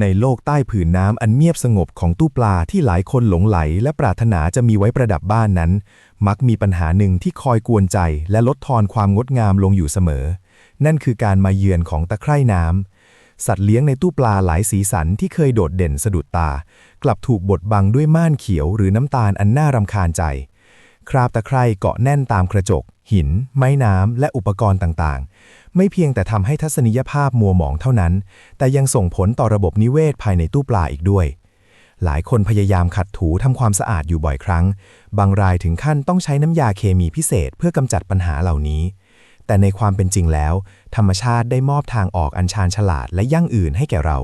ในโลกใต้ผืนน้ำอันเงียบสงบของตู้ปลาที่หลายคนหลงไหล และปรารถนาจะมีไว้ประดับบ้านนั้น มักมีปัญหาหนึ่งที่คอยกวนใจและลดทอนความงดงามลงอยู่เสมอ นั่นคือการมาเยือนของตะไคร่น้ำสัตว์เลี้ยงในตู้ปลาหลายสีสันที่เคยโดดเด่นสะดุดตา กลับถูกบดบังด้วยม่านเขียวหรือน้ำตาลอันน่ารำคาญใจ คราบตะไคร่เกาะแน่นตามกระจก หิน ไม้น้ำและอุปกรณ์ต่างๆ ไม่เพียงแต่ทำให้ทัศนียภาพมัวหมองเท่านั้น แต่ยังส่งผลต่อระบบนิเวศภายในตู้ปลาอีกด้วย หลายคนพยายามขัดถูทำความสะอาดอยู่บ่อยครั้ง บางรายถึงขั้นต้องใช้น้ำยาเคมีพิเศษเพื่อกำจัดปัญหาเหล่านี้ แต่ในความเป็นจริงแล้ว ธรรมชาติได้มอบทางออกอันชาญฉลาดและยั่งอื่นให้แก่เรา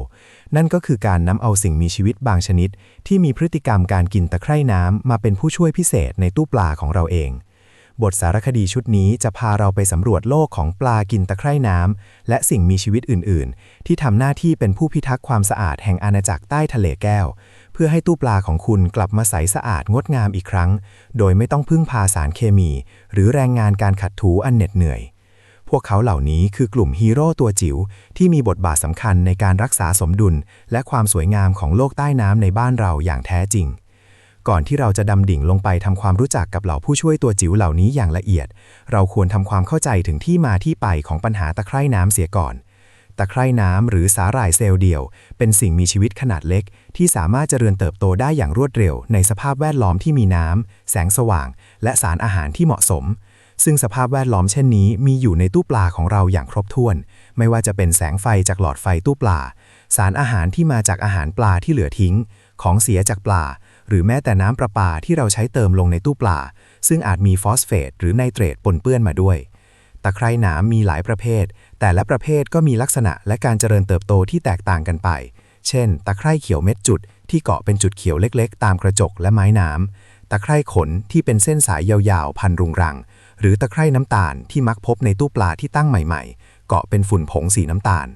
นั่นก็คือการนำเอาสิ่งมีชีวิตบางชนิด ที่มีพฤติกรรมการกินตะไคร่น้ำมาเป็นผู้ช่วยพิเศษในตู้ปลาของเราเอง บทสารคดีชุดนี้จะพาเราไปสำรวจโลกของปลากินตะไคร่น้ำ และสิ่งมีชีวิตอื่น ๆ ที่ทำหน้าที่เป็นผู้พิทักษ์ความสะอาดแห่งอาณาจักรใต้ทะเลแก้ว เพื่อให้ตู้ปลาของคุณกลับมาใสสะอาดงดงามอีกครั้ง โดยไม่ต้องพึ่งพาสารเคมี หรือแรงงานการขัดถูอันเหน็ดเหนื่อย พวกเขาเหล่านี้คือกลุ่มฮีโร่ตัวจิ๋วที่มีบทบาทสำคัญในการรักษาสมดุล และความสวยงามของโลกใต้น้ำในบ้านเราอย่างแท้จริง ก่อนที่เราจะดำดิ่งลงไปทำความรู้จักกับเหล่าผู้ช่วยตัวจิ๋วเหล่านี้อย่างละเอียด เราควรทำความเข้าใจถึงที่มาที่ไปของปัญหาตะไคร่น้ำเสียก่อนตะไคร่น้ำหรือสาหร่ายเซลล์เดี่ยว เป็นสิ่งมีชีวิตขนาดเล็ก ที่สามารถเจริญเติบโตได้อย่างรวดเร็ว ในสภาพแวดล้อมที่มีน้ำ แสงสว่าง และสารอาหารที่เหมาะสม ซึ่งสภาพแวดล้อมเช่นนี้ มีอยู่ในตู้ปลาของเราอย่างครบถ้วน ไม่ว่าจะเป็นแสงไฟจากหลอดไฟตู้ปลา สารอาหารที่มาจากอาหารปลาที่เหลือทิ้ง ของเสียจากปลา หรือแม้แต่น้ำประปาที่เราใช้เติมลงในตู้ปลา ซึ่งอาจมีฟอสเฟตหรือไนเตรตปนเปื้อนมาด้วยตะไคร่น้ำมีหลายประเภท แต่ละประเภทก็มีลักษณะและการเจริญเติบโตที่แตกต่างกันไป เช่น ตะไคร่เขียวเม็ดจุด ที่เกาะเป็นจุดเขียวเล็กๆ ตามกระจกและไม้น้ำตะไคร่ขนที่เป็นเส้นสายยาวๆ พันรุงรัง หรือตะไคร่น้ำตาลที่มักพบในตู้ปลาที่ตั้งใหม่ๆ เกาะเป็นฝุ่นผงสีน้ำตาล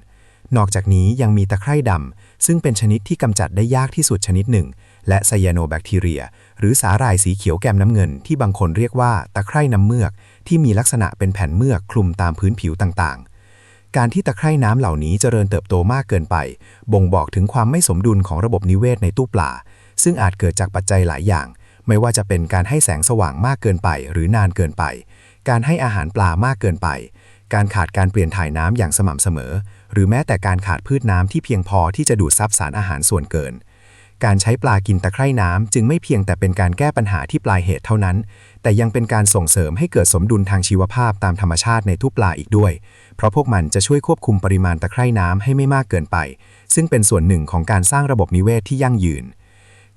นอกจากนี้ยังมีตะไคร่ดำซึ่งเป็นชนิดที่กำจัดได้ยากที่สุดชนิดหนึ่ง และไซยาโนแบคทีเรีย หรือสาหร่ายสีเขียวแกมน้ำเงิน ที่บางคนเรียกว่าตะไคร่น้ำเมือก ที่มีลักษณะเป็นแผ่นเมือกคลุมตามพื้นผิวต่างๆ การที่ตะไคร่น้ำเหล่านี้เจริญเติบโตมากเกินไป บ่งบอกถึงความไม่สมดุลของระบบนิเวศในตู้ปลา ซึ่งอาจเกิดจากปัจจัยหลายอย่าง ไม่ว่าจะเป็นการให้แสงสว่างมากเกินไป หรือนานเกินไป การให้อาหารปลามากเกินไป การขาดการเปลี่ยนถ่ายน้ำอย่างสม่ำเสมอ หรือแม้แต่การขาดพืชน้ำที่เพียงพอที่จะดูดซับสารอาหารส่วนเกิน การใช้ปลากินตะไคร่น้ำจึงไม่เพียงแต่เป็นการแก้ปัญหาที่ปลายเหตุเท่านั้น แต่ยังเป็นการส่งเสริมให้เกิดสมดุลทางชีวภาพตามธรรมชาติในทุกปลาอีกด้วย เพราะพวกมันจะช่วยควบคุมปริมาณตะไคร่น้ำให้ไม่มากเกินไป ซึ่งเป็นส่วนหนึ่งของการสร้างระบบนิเวศที่ยั่งยืน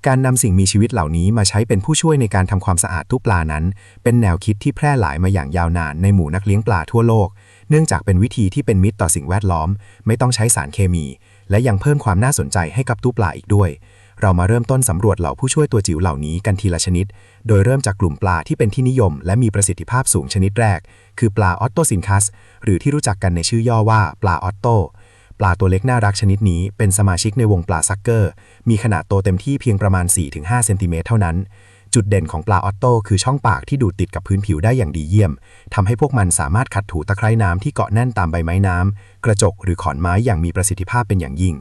การนำสิ่งมีชีวิตเหล่านี้มาใช้เป็นผู้ช่วยในการทำความสะอาดตู้ปลานั้น เป็นแนวคิดที่แพร่หลายมาอย่างยาวนานในหมู่นักเลี้ยงปลาทั่วโลก เนื่องจากเป็นวิธีที่เป็นมิตรต่อสิ่งแวดล้อม ไม่ต้องใช้สารเคมี และยังเพิ่มความน่าสนใจให้กับตู้ปลาอีกด้วย เรามาเริ่มต้นสำรวจเหล่าผู้ช่วยตัวจิ๋วเหล่านี้กันทีละชนิด โดยเริ่มจากกลุ่มปลาที่เป็นที่นิยม และมีประสิทธิภาพสูงชนิดแรก คือปลาออตโตซินคัส หรือที่รู้จักกันในชื่อย่อว่าปลาออตโต ปลาตัวเล็กน่ารักชนิดนี้เป็นสมาชิกในวงปลาซักเกอร์ มีขนาดโตเต็มที่เพียงประมาณ 4-5 เซนติเมตรเท่านั้น จุดเด่นของปลาออตโตคือช่องปากที่ดูดติดกับพื้นผิวได้อย่างดีเยี่ยมทำให้พวกมันสามารถขัดถูตะไคร่น้ำที่เกาะแน่นตามใบไม้น้ำกระจกหรือขอนไม้อย่างมีประสิทธิภาพเป็นอย่างยิ่ง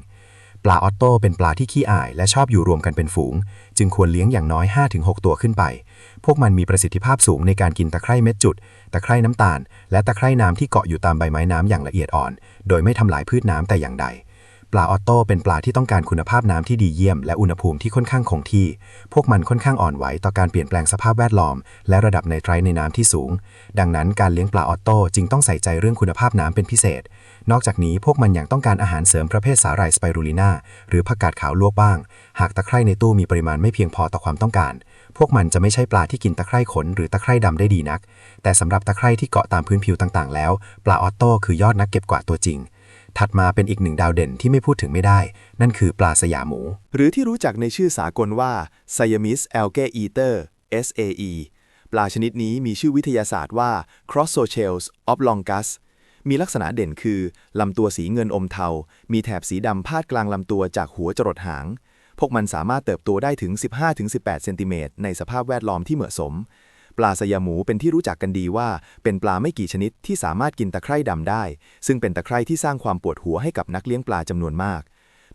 ปลาออตโตเป็นปลาที่ขี้อาย และชอบอยู่รวมกันเป็นฝูง จึงควรเลี้ยงอย่างน้อย 5-6 ตัวขึ้นไป พวกมันมีประสิทธิภาพสูงในการกินตะไคร่เม็ดจุด ตะไคร่น้ำตาล และตะไคร่น้ำที่เกาะอยู่ตามใบไม้น้ำอย่างละเอียดอ่อน โดยไม่ทำลายพืชน้ำแต่อย่างใด ปลาออตโตเป็นปลาที่ต้องการคุณภาพน้ำที่ดีเยี่ยม และอุณหภูมิที่ค่อนข้างคงที่ พวกมันค่อนข้างอ่อนไหวต่อการเปลี่ยนแปลงสภาพแวดล้อม และระดับไนไตรในน้ำที่สูง ดังนั้นการเลี้ยงปลาออตโตจึงต้องใส่ใจเรื่องคุณภาพน้ำเป็นพิเศษ นอกจากนี้พวกมันยังต้องการอาหารเสริมประเภทสาหร่ายสไปรูลิน่าหรือผักกาดขาวลวกบ้าง หากตะไคร่ในตู้มีปริมาณไม่เพียงพอต่อความต้องการ พวกมันจะไม่ใช่ปลาที่กินตะไคร่ขนหรือตะไคร่ดำได้ดีนัก แต่สำหรับตะไคร่ที่เกาะตามพื้นผิวต่างๆ แล้ว ปลาออตโตคือยอดนักเก็บกวาดตัวจริง ถัดมาเป็นอีกหนึ่งดาวเด่นที่ไม่พูดถึงไม่ได้ นั่นคือปลาสยามหมู หรือที่รู้จักในชื่อสากลว่า Siamese Algae Eater SAE ปลาชนิดนี้มีชื่อวิทยาศาสตร์ว่า Crossochelys oblongus มีลักษณะเด่นคือ ลำตัวสีเงินอมเทา มีแถบสีดำพาดกลางลำตัวจากหัวจรดหาง พวกมันสามารถเติบโตได้ถึง 15-18 เซนติเมตรในสภาพแวดล้อมที่เหมาะสม ปลาสยามหมูเป็นที่รู้จักกันดีว่า เป็นปลาไม่กี่ชนิดที่สามารถกินตะไคร่ดำได้ ซึ่งเป็นตะไคร่ที่สร้างความปวดหัวให้กับนักเลี้ยงปลาจำนวนมาก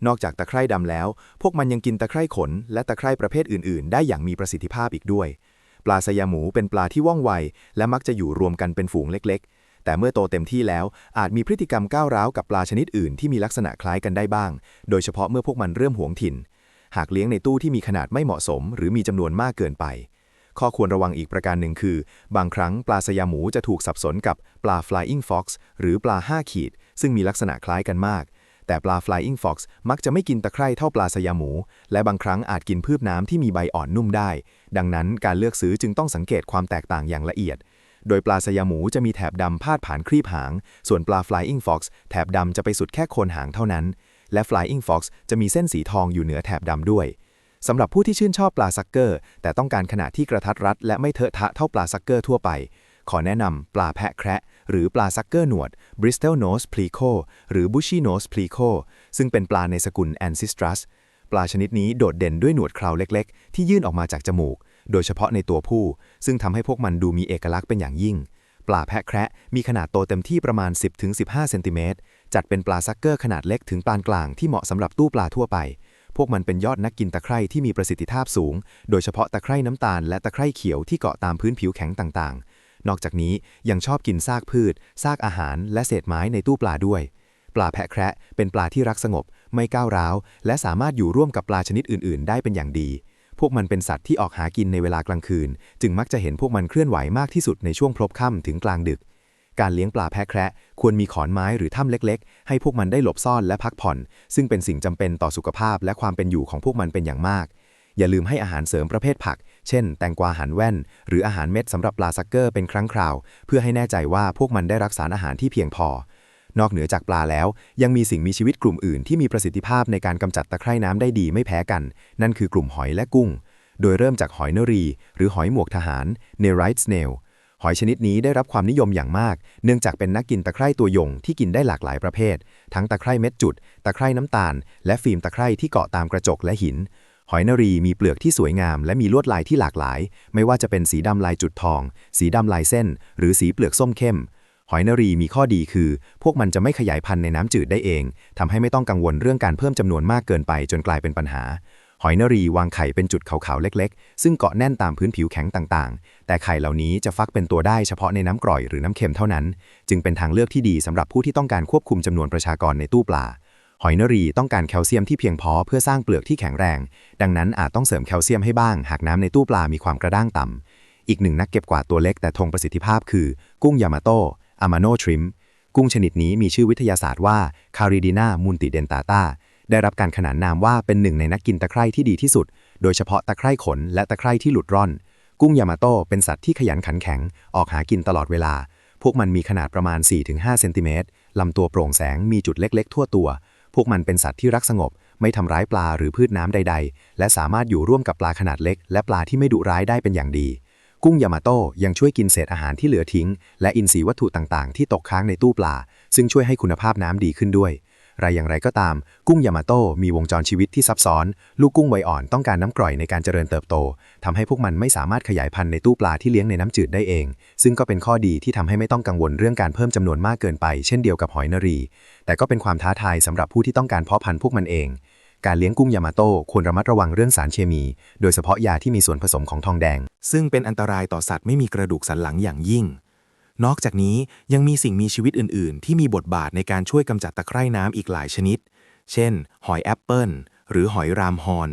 นอกจากตะไคร่ดำแล้ว พวกมันยังกินตะไคร่ขน และตะไคร่ประเภทอื่น ๆ ได้อย่างมีประสิทธิภาพอีกด้วย ปลาสยามหมูเป็นปลาที่ว่องไว และมักจะอยู่รวมกันเป็นฝูงเล็ก ๆแต่เมื่อโตเต็มที่แล้วอาจมีพฤติกรรมก้าวร้าวกับปลาชนิดอื่นที่มีลักษณะคล้ายกันได้บ้าง โดยเฉพาะเมื่อพวกมันเริ่มหวงถิ่น หากเลี้ยงในตู้ที่มีขนาดไม่เหมาะสม หรือมีจำนวนมากเกินไป ข้อควรระวังอีกประการหนึ่งคือ บางครั้งปลาสยามหมูจะถูกสับสนกับปลา flying fox หรือปลาห้าขีด ซึ่งมีลักษณะคล้ายกันมาก แต่ปลา flying fox มักจะไม่กินตะไคร่เท่าปลาสยามหมู และบางครั้งอาจกินพืชน้ำที่มีใบอ่อนนุ่มได้ ดังนั้นการเลือกซื้อจึงต้องสังเกตความแตกต่างอย่างละเอียด โดยปลาสยามหมูจะมีแถบดำพาดผ่านครีบหาง ส่วนปลา flying fox แถบดำจะไปสุดแค่โคนหางเท่านั้น และ flying fox จะมีเส้นสีทองอยู่เหนือแถบดำด้วย สำหรับผู้ที่ชื่นชอบปลาซักเกอร์ แต่ต้องการขนาดที่กระทัดรัด และไม่เทอะทะเท่าปลาซักเกอร์ทั่วไป ขอแนะนำปลาแพะแคระหรือปลาซักเกอร์หนวด Bristol Nose Plico หรือ Bushy Nose Plico ซึ่งเป็นปลาในสกุล Ancistrus ปลาชนิดนี้โดดเด่นด้วยหนวดเคราเล็กๆ ที่ยื่นออกมาจากจมูก โดยเฉพาะในตัวผู้ ซึ่งทำให้พวกมันดูมีเอกลักษณ์เป็นอย่างยิ่ง ปลาแพะแคระมีขนาดโตเต็มที่ประมาณ 10-15 เซนติเมตรจัดเป็นปลาซักเกอร์ขนาดเล็กถึงปานกลางที่เหมาะสำหรับตู้ปลาทั่วไป พวกมันเป็นยอดนักกินตะไคร่ที่มีประสิทธิภาพสูง โดยเฉพาะตะไคร่น้ำตาลและตะไคร่เขียวที่เกาะตามพื้นผิวแข็งต่างๆ นอกจากนี้ยังชอบกินซากพืช ซากอาหาร และเศษไม้ในตู้ปลาด้วย ปลาแพะแคระเป็นปลาที่รักสงบ ไม่ก้าวร้าว และสามารถอยู่ร่วมกับปลาชนิดอื่น ๆ ได้เป็นอย่างดี พวกมันเป็นสัตว์ที่ออกหากินในเวลากลางคืน จึงมักจะเห็นพวกมันเคลื่อนไหวมากที่สุดในช่วงพลบค่ำถึงกลางดึก การเลี้ยงปลาแพะแคระควรมีขอนไม้หรือถ้ำเล็กๆ ให้พวกมันได้หลบซ่อนและพักผ่อน ซึ่งเป็นสิ่งจำเป็นต่อสุขภาพและความเป็นอยู่ของพวกมันเป็นอย่างมาก อย่าลืมให้อาหารเสริมประเภทผัก เช่น แตงกวาหันแว่น หรืออาหารเม็ดสำหรับปลาซักเกอร์เป็นครั้งคราว เพื่อให้แน่ใจว่าพวกมันได้รับสารอาหารที่เพียงพอ นอกเหนือจากปลาแล้ว ยังมีสิ่งมีชีวิตกลุ่มอื่นที่มีประสิทธิภาพในการกำจัดตะไคร่น้ำได้ดีไม่แพ้กัน นั่นคือกลุ่มหอยและกุ้ง โดยเริ่มจากหอยนรี หรือหอยหมวกทหาร n e r i t e snail หอยชนิดนี้ได้รับความนิยมอย่างมาก เนื่องจากเป็นนักกินตะไคร่ตัวยงที่กินได้หลากหลายประเภท ทั้งตะไคร่เม็ดจุด ตะไคร่น้ำตาล และฟิล์มตะไคร่ที่เกาะตามกระจกและหิน หอยนรีมีเปลือกที่สวยงาม และมีลวดลายที่หลากหลาย ไม่ว่าจะเป็นสีดำลายจุดทอง สีดำลายเส้น หรือสีเปลือกส้มเข้ม หอยนรีมีข้อดีคือ พวกมันจะไม่ขยายพันธุ์ในน้ำจืดได้เองทำให้ไม่ต้องกังวลเรื่องการเพิ่มจำนวนมากเกินไปจนกลายเป็นปัญหา อยนรีวางไข่เป็นจุดขาวๆเล็กๆ ซึ่งเกาะแน่นตามพื้นผิวแข็งต่างๆ แต่ไข่เหล่านี้จะฟักเป็นตัวได้เฉพาะในน้ำกร่อยหรือน้ำเค็มเท่านั้น จึงเป็นทางเลือกที่ดีสำหรับผู้ที่ต้องการควบคุมจำนวนประชากรในตู้ปลา หอยนรีต้องการแคลเซียมที่เพียงพอเพื่อสร้างเปลือกที่แข็งแรง ดังนั้นอาจต้องเสริมแคลเซียมให้บ้าง หากน้ำในตู้ปลามีความกระด้างต่ำอีกหนึ่งนักเก็บกวาดตัวเล็กแต่ทงประสิทธิภาพคือ กุ้งยามาโตอามาโนทริมกุ้งชนิดนี้มีชื่อวิทยาศาสตร์ว่าคาริดีนามุนติเดนตาตา ได้รับการขนานนามว่าเป็นหนึ่งในนักกินตะไคร่ที่ดีที่สุด โดยเฉพาะตะไคร่ขนและตะไคร่ที่หลุดร่อน กุ้งยามาโต้เป็นสัตว์ที่ขยันขันแข็ง ออกหากินตลอดเวลา พวกมันมีขนาดประมาณ 4-5 เซนติเมตรลำตัวโปร่งแสงมีจุดเล็กๆ ทั่วตัว พวกมันเป็นสัตว์ที่รักสงบ ไม่ทำร้ายปลาหรือพืชน้ำใด ๆ และสามารถอยู่ร่วมกับปลาขนาดเล็ก และปลาที่ไม่ดุร้ายได้เป็นอย่างดีกุ้งยามาโต้ยังช่วยกินเศษอาหารที่เหลือทิ้ง และอินทรีย์วัตถุต่างๆ ที่ตกค้างในตู้ปลา ซึ่งช่วยให้คุณภาพน้ำดีขึ้นด้วย ไรอย่างไรก็ตาม กุ้งยามาโตมีวงจรชีวิตที่ซับซ้อน ลูกกุ้งวัยอ่อนต้องการน้ำกร่อยในการเจริญเติบโตทำให้พวกมันไม่สามารถขยายพันธุ์ในตู้ปลาที่เลี้ยงในน้ำจืดได้เอง ซึ่งก็เป็นข้อดีที่ทำให้ไม่ต้องกังวลเรื่องการเพิ่มจำนวนมากเกินไป เช่นเดียวกับหอยนรี แต่ก็เป็นความท้าทายสำหรับผู้ที่ต้องการเพาะพันธุ์พวกมันเองการเลี้ยงกุ้งยามาโตควรระมัดระวังเรื่องสารเคมี โดยเฉพาะยาที่มีส่วนผสมของทองแดง ซึ่งเป็นอันตรายต่อสัตว์ไม่มีกระดูกสันหลังอย่างยิ่ง นอกจากนี้ยังมีสิ่งมีชีวิตอื่น ๆ ที่มีบทบาทในการช่วยกำจัดตะไคร่น้ำอีกหลายชนิด เช่น หอยแอปเปิลหรือหอยรามฮอน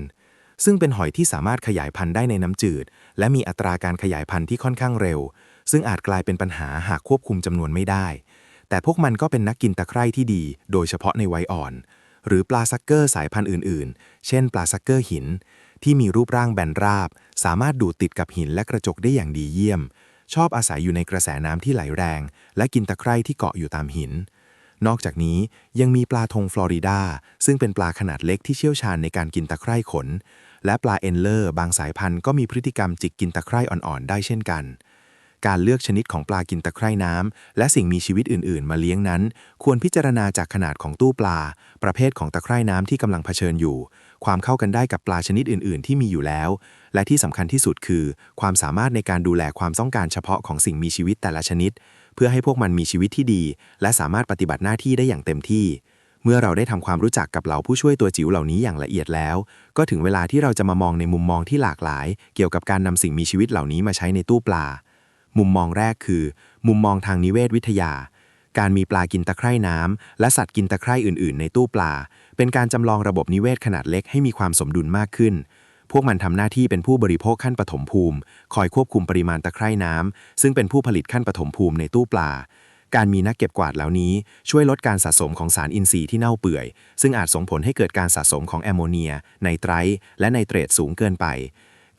ซึ่งเป็นหอยที่สามารถขยายพันธุ์ได้ในน้ำจืด และมีอัตราการขยายพันธุ์ที่ค่อนข้างเร็ว ซึ่งอาจกลายเป็นปัญหาหากควบคุมจำนวนไม่ได้ แต่พวกมันก็เป็นนักกินตะไคร่ที่ดี โดยเฉพาะในวัยอ่อน หรือปลาซักเกอร์สายพันธุ์อื่น ๆ เช่น ปลาซักเกอร์หิน ที่มีรูปร่างแบนราบ สามารถดูดติดกับหินและกระจกได้อย่างดีเยี่ยม ชอบอาศัยอยู่ในกระแสน้ำที่ไหลแรง และกินตะไคร่ที่เกาะอยู่ตามหิน นอกจากนี้ยังมีปลาธงฟลอริดา ซึ่งเป็นปลาขนาดเล็กที่เชี่ยวชาญในการกินตะไคร่ขน และปลาเอนเลอร์ บางสายพันธุ์ก็มีพฤติกรรมจิกกินตะไคร่อ่อนๆ ได้เช่นกัน การเลือกชนิดของปลากินตะไคร่น้ำและสิ่งมีชีวิตอื่น ๆ มาเลี้ยงนั้น ควรพิจารณาจากขนาดของตู้ปลา ประเภทของตะไคร่น้ำที่กำลังเผชิญอยู่ ความเข้ากันได้กับปลาชนิดอื่น ๆ ที่มีอยู่แล้ว และที่สำคัญที่สุดคือ ความสามารถในการดูแลความต้องการเฉพาะของสิ่งมีชีวิตแต่ละชนิด เพื่อให้พวกมันมีชีวิตที่ดี และสามารถปฏิบัติหน้าที่ได้อย่างเต็มที่เมื่อเราได้ทำความรู้จักกับเหล่าผู้ช่วยตัวจิ๋วเหล่านี้อย่างละเอียดแล้ว ก็ถึงเวลาที่เราจะมามองในมุมมองที่หลากหลาย เกี่ยวกับการนำสิ่งมีชีวิตเหล่านี้มาใช้ในตู้ปลา มุมมองแรกคือ มุมมองทางนิเวศวิทยา การมีปลากินตะไคร่น้ำและสัตว์กินตะไคร่อื่น ๆ ในตู้ปลา เป็นการจำลองระบบนิเวศขนาดเล็กให้มีความสมดุลมากขึ้น พวกมันทำหน้าที่เป็นผู้บริโภคขั้นปฐมภูมิ คอยควบคุมปริมาณตะไคร่น้ำซึ่งเป็นผู้ผลิตขั้นปฐมภูมิในตู้ปลาการมีนักเก็บกวาดเหล่านี้ช่วยลดการสะสมของสารอินทรีย์ที่เน่าเปื่อย ซึ่งอาจส่งผลให้เกิดการสะสมของแอมโมเนีย ไนไตรและไนเตรตสูงเกินไป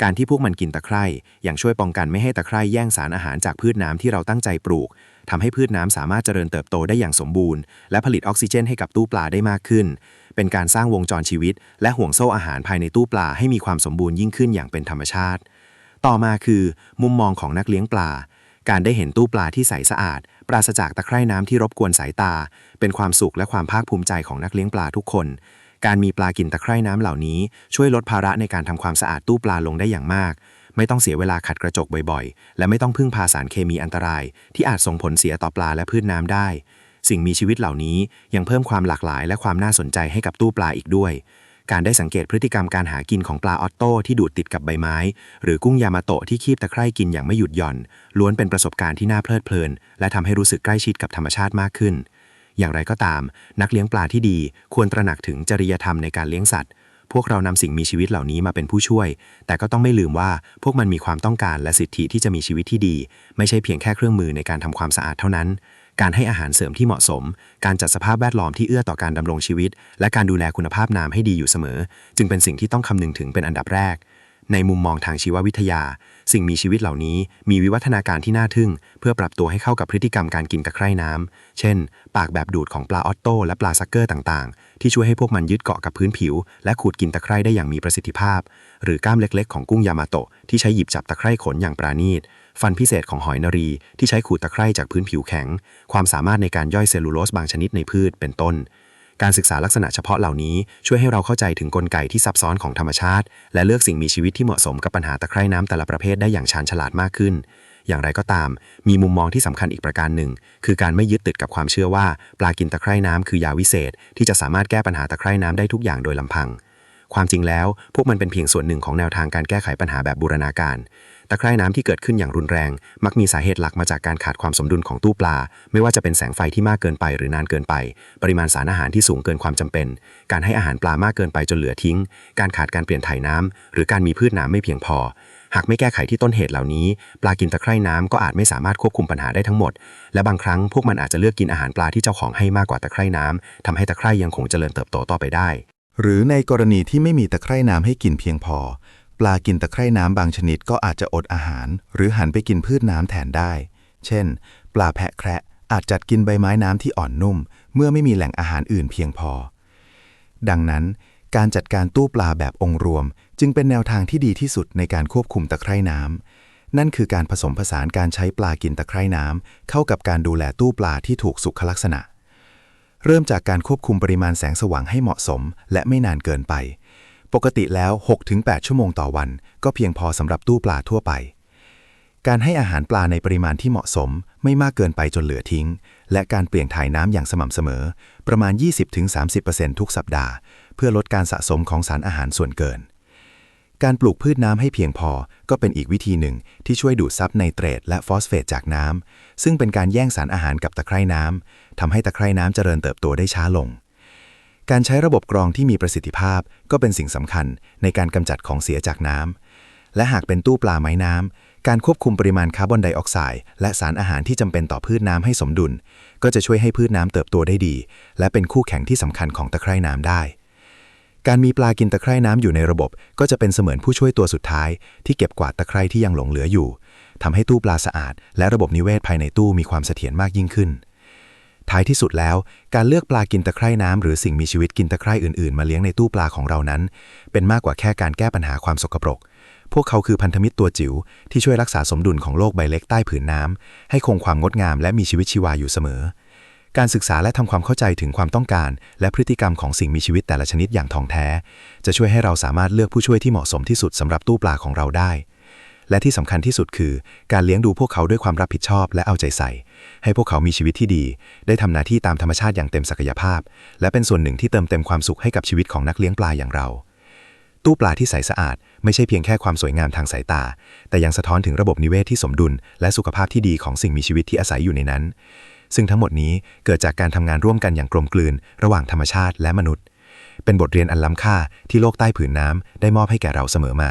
การที่พวกมันกินตะไคร่ยังช่วยป้องกันไม่ให้ตะไคร่แย่งสารอาหารจากพืชน้ำที่เราตั้งใจปลูกทำให้พืชน้ำสามารถเจริญเติบโตได้อย่างสมบูรณ์ และผลิตออกซิเจนให้กับตู้ปลาได้มากขึ้น เป็นการสร้างวงจรชีวิต และห่วงโซ่อาหารภายในตู้ปลาให้มีความสมบูรณ์ยิ่งขึ้นอย่างเป็นธรรมชาติ ต่อมาคือ มุมมองของนักเลี้ยงปลา การได้เห็นตู้ปลาที่ใสสะอาด ปราศจากตะไคร่น้ำที่รบกวนสายตา เป็นความสุขและความภาคภูมิใจของนักเลี้ยงปลาทุกคน การมีปลากินตะไคร่น้ำเหล่านี้ช่วยลดภาระในการทำความสะอาดตู้ปลาลงได้อย่างมาก ไม่ต้องเสียเวลาขัดกระจกบ่อยๆ และไม่ต้องพึ่งพาสารเคมีอันตราย ที่อาจส่งผลเสียต่อปลาและพืชน้ำได้ สิ่งมีชีวิตเหล่านี้ยังเพิ่มความหลากหลาย และความน่าสนใจให้กับตู้ปลาอีกด้วย การได้สังเกตพฤติกรรมการหากินของปลาออตโต้ที่ดูดติดกับใบไม้ หรือกุ้งยามาโตะที่คีบตะไคร่กินอย่างไม่หยุดหย่อน ล้วนเป็นประสบการณ์ที่น่าเพลิดเพลิน และทำให้รู้สึกใกล้ชิดกับธรรมชาติมากขึ้น อย่างไรก็ตาม นักเลี้ยงปลาที่ดีควรตระหนักถึงจริยธรรมในการเลี้ยงสัตว์ พวกเรานำสิ่งมีชีวิตเหล่านี้มาเป็นผู้ช่วย แต่ก็ต้องไม่ลืมว่าพวกมันมีความต้องการและสิทธิที่จะมีชีวิตที่ดี ไม่ใช่เพียงแค่เครื่องมือในการทำความสะอาดเท่านั้น การให้อาหารเสริมที่เหมาะสม การจัดสภาพแวดล้อมที่เอื้อต่อการดำรงชีวิต และการดูแลคุณภาพน้ำให้ดีอยู่เสมอ จึงเป็นสิ่งที่ต้องคำนึงถึงเป็นอันดับแรก ในมุมมองทางชีววิทยา สิ่งมีชีวิตเหล่านี้มีวิวัฒนาการที่น่าทึ่ง เพื่อปรับตัวให้เข้ากับพฤติกรรมการกินตะไคร่น้ำเช่น ปากแบบดูดของปลาออตโต้และปลาซักเกอร์ต่างๆ ที่ช่วยให้พวกมันยึดเกาะกับพื้นผิว และขูดกินตะไคร่ได้อย่างมีประสิทธิภาพ หรือกล้ามเล็กๆ ของกุ้งยามาโตะที่ใช้หยิบจับตะไคร่ขนอย่างปราณีตฟันพิเศษของหอยนรี ที่ใช้ขูดตะไคร่จากพื้นผิวแข็ง ความสามารถในการย่อยเซลลูโลสบางชนิดในพืชเป็นต้น การศึกษาลักษณะเฉพาะเหล่านี้ช่วยให้เราเข้าใจถึงกลไกที่ซับซ้อนของธรรมชาติ และเลือกสิ่งมีชีวิตที่เหมาะสมกับปัญหาตะไคร่น้ำแต่ละประเภทได้อย่างชาญฉลาดมากขึ้น อย่างไรก็ตาม มีมุมมองที่สำคัญอีกประการหนึ่ง คือการไม่ยึดติดกับความเชื่อว่า ปลากินตะไคร่น้ำคือยาวิเศษ ที่จะสามารถแก้ปัญหาตะไคร่น้ำได้ทุกอย่างโดยลำพัง ความจริงแล้ว พวกมันเป็นเพียงส่วนหนึ่งของแนวทางการแก้ไขปัญหาแบบบูรณาการ ตะไคร่น้ำที่เกิดขึ้นอย่างรุนแรง มักมีสาเหตุหลักมาจากการขาดความสมดุลของตู้ปลา ไม่ว่าจะเป็นแสงไฟที่มากเกินไปหรือนานเกินไป ปริมาณสารอาหารที่สูงเกินความจำเป็น การให้อาหารปลามากเกินไปจนเหลือทิ้ง การขาดการเปลี่ยนถ่ายน้ำหรือการมีพืชน้ำไม่เพียงพอ หากไม่แก้ไขที่ต้นเหตุเหล่านี้ ปลากินตะไคร่น้ำก็อาจไม่สามารถควบคุมปัญหาได้ทั้งหมด และบางครั้งพวกมันอาจจะเลือกกินอาหารปลาที่เจ้าของให้มากกว่าตะไคร่น้ำทำให้ตะไคร่ยังคงเจริญเติบโตต่อไปได้ หรือในกรณีที่ไม่มีตะไคร่น้ำให้กินเพียงพอ ปลากินตะไคร่น้ำบางชนิดก็อาจจะอดอาหาร หรือหันไปกินพืชน้ำแทนได้ เช่น ปลาแพะแคระอาจจัดกินใบไม้น้ำที่อ่อนนุ่ม เมื่อไม่มีแหล่งอาหารอื่นเพียงพอ ดังนั้น การจัดการตู้ปลาแบบองค์รวม จึงเป็นแนวทางที่ดีที่สุดในการควบคุมตะไคร่น้ำนั่นคือการผสมผสานการใช้ปลากินตะไคร่น้ำเข้ากับการดูแลตู้ปลาที่ถูกสุขลักษณะ เริ่มจากการควบคุมปริมาณแสงสว่างให้เหมาะสม และไม่นานเกินไป ปกติแล้ว 6-8 ชั่วโมงต่อวัน ก็เพียงพอสำหรับตู้ปลาทั่วไป การให้อาหารปลาในปริมาณที่เหมาะสม ไม่มากเกินไปจนเหลือทิ้ง และการเปลี่ยนถ่ายน้ำอย่างสม่ำเสมอ ประมาณ 20-30%ทุกสัปดาห์ เพื่อลดการสะสมของสารอาหารส่วนเกิน การปลูกพืชน้ำให้เพียงพอ ก็เป็นอีกวิธีหนึ่งที่ช่วยดูดซับไนเตรตและฟอสเฟตจากน้ำซึ่งเป็นการแย่งสารอาหารกับตะไคร่น้ำทำให้ตะไคร่น้ำเจริญเติบโตได้ช้าลง การใช้ระบบกรองที่มีประสิทธิภาพก็เป็นสิ่งสำคัญในการกำจัดของเสียจากน้ำ และหากเป็นตู้ปลาไม้น้ำ การควบคุมปริมาณคาร์บอนไดออกไซด์และสารอาหารที่จำเป็นต่อพืชน้ำให้สมดุล ก็จะช่วยให้พืชน้ำเติบโตได้ดี และเป็นคู่แข่งที่สำคัญของตะไคร่น้ำได้ การมีปลากินตะไคร่น้ำอยู่ในระบบ ก็จะเป็นเสมือนผู้ช่วยตัวสุดท้าย ที่เก็บกวาดตะไคร่ที่ยังหลงเหลืออยู่ทำให้ตู้ปลาสะอาด และระบบนิเวศภายในตู้มีความเสถียรมากยิ่งขึ้น ท้ายที่สุดแล้ว การเลือกปลากินตะไคร่น้ำหรือสิ่งมีชีวิตกินตะไคร่อื่นๆ มาเลี้ยงในตู้ปลาของเรานั้น เป็นมากกว่าแค่การแก้ปัญหาความสกปรก พวกเขาคือพันธมิตรตัวจิ๋วที่ช่วยรักษาสมดุลของโลกใบเล็กใต้ผืนน้ำให้คงความงดงามและมีชีวิตชีวาอยู่เสมอ การศึกษาและทำความเข้าใจถึงความต้องการ และพฤติกรรมของสิ่งมีชีวิตแต่ละชนิดอย่างท่องแท้ จะช่วยให้เราสามารถเลือกผู้ช่วยที่เหมาะสมที่สุดสำหรับตู้ปลาของเราได้ และที่สำคัญที่สุดคือ การเลี้ยงดูพวกเขาด้วยความรับผิดชอบและเอาใจใส่ ให้พวกเขามีชีวิตที่ดี ได้ทำหน้าที่ตามธรรมชาติอย่างเต็มศักยภาพ และเป็นส่วนหนึ่งที่เติมเต็มความสุขให้กับชีวิตของนักเลี้ยงปลาอย่างเรา ตู้ปลาที่ใสสะอาด ไม่ใช่เพียงแค่ความสวยงามทางสายตา แต่ยังสะท้อนถึงระบบนิเวศที่สมดุล และสุขภาพที่ดีของสิ่งมีชีวิตที่อาศัยอยู่ในนั้น ซึ่งทั้งหมดนี้เกิดจากการทำงานร่วมกันอย่างกลมกลืน ระหว่างธรรมชาติและมนุษย์ เป็นบทเรียนอันล้ำค่าที่โลกใต้ผืนน้ำได้มอบให้แก่เราเสมอมา